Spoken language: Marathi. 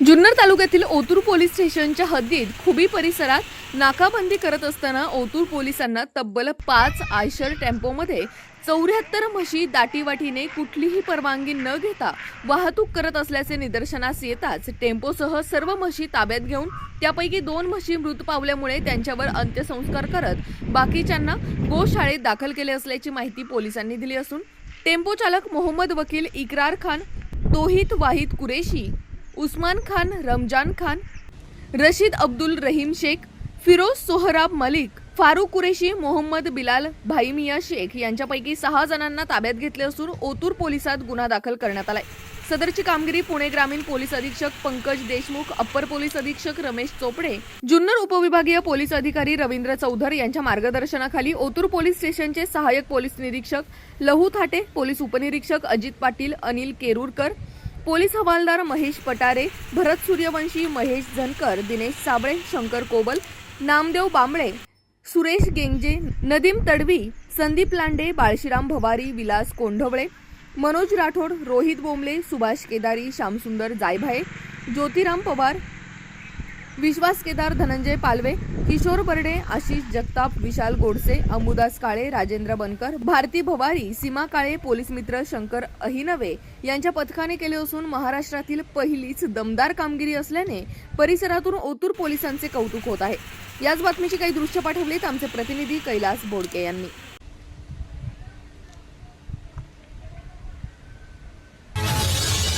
जुन्नर तालुक्यातील ओतूर पोलीस स्टेशनच्या हद्दीत खुबी परिसरात नाकाबंदी करत असताना ओतूर पोलिसांना तब्बल पाच आयशर टेम्पोमध्ये चौऱ्याहत्तर म्हशी दाटीवाटीने कुठलीही परवानगी न घेता वाहतूक करत असल्याचे निदर्शनास येताच टेम्पोसह सर्व म्हशी ताब्यात घेऊन त्यापैकी दोन म्हशी मृत पावल्यामुळे त्यांच्यावर अंत्यसंस्कार करत बाकीच्यांना गोशाळेत दाखल केले असल्याची माहिती पोलिसांनी दिली असून टेम्पो चालक मोहम्मद वकील इक्रार खान तोहित वाहिद कुरेशी उस्मान खान रमजान खान रशीद अब्दुल रहीम शेख फिरोज सोहराब मलिक फारुक कुरेशी मोहम्मद बिलाल भाईमिया शेख यांच्यापैकी सहा जणांना ताब्यात घेतले असून ओतूर पोलिसात गुन्हा दाखल करण्यात आलाय. सदरची कामगिरी पुणे ग्रामीण पोलीस अधीक्षक पंकज देशमुख अप्पर पोलीस अधीक्षक रमेश चोपडे जुन्नर उपविभागीय पोलीस अधिकारी रवींद्र चौधर यांच्या मार्गदर्शनाखाली ओतूर पोलीस स्टेशनचे सहाय्यक पोलीस निरीक्षक लहू थाटे पोलीस उपनिरीक्षक अजित पाटील अनिल केरूरकर पोलीस हवालदार महेश पटारे भरत सूर्यवंशी महेश झनकर दिनेश साबळे शंकर कोबल नामदेव बांबळे सुरेश गेंगजे नदीम तडवी संदीप लांडे बाळशीराम भवारी विलास कोंढवळे मनोज राठोड रोहित बोंबले सुभाष केदारी श्यामसुंदर जायभाये ज्योतिराम पवार विश्वास केदार धनंजय पालवे किशोर बर्डे आशिष जगताप विशाल गोडसे अमुदास काळे राजेंद्र बनकर भारती भवारी सीमा काळे पोलीस मित्र शंकर अहिनवे यांच्या पथकाने केले असून महाराष्ट्रातील पहिलीच दमदार कामगिरी असल्याने परिसरातून ओतूर पोलिसांचे कौतुक होत आहे. याच बातमीची काही दृश्य पाठवलीत आमचे प्रतिनिधी कैलास बोडके यांनी.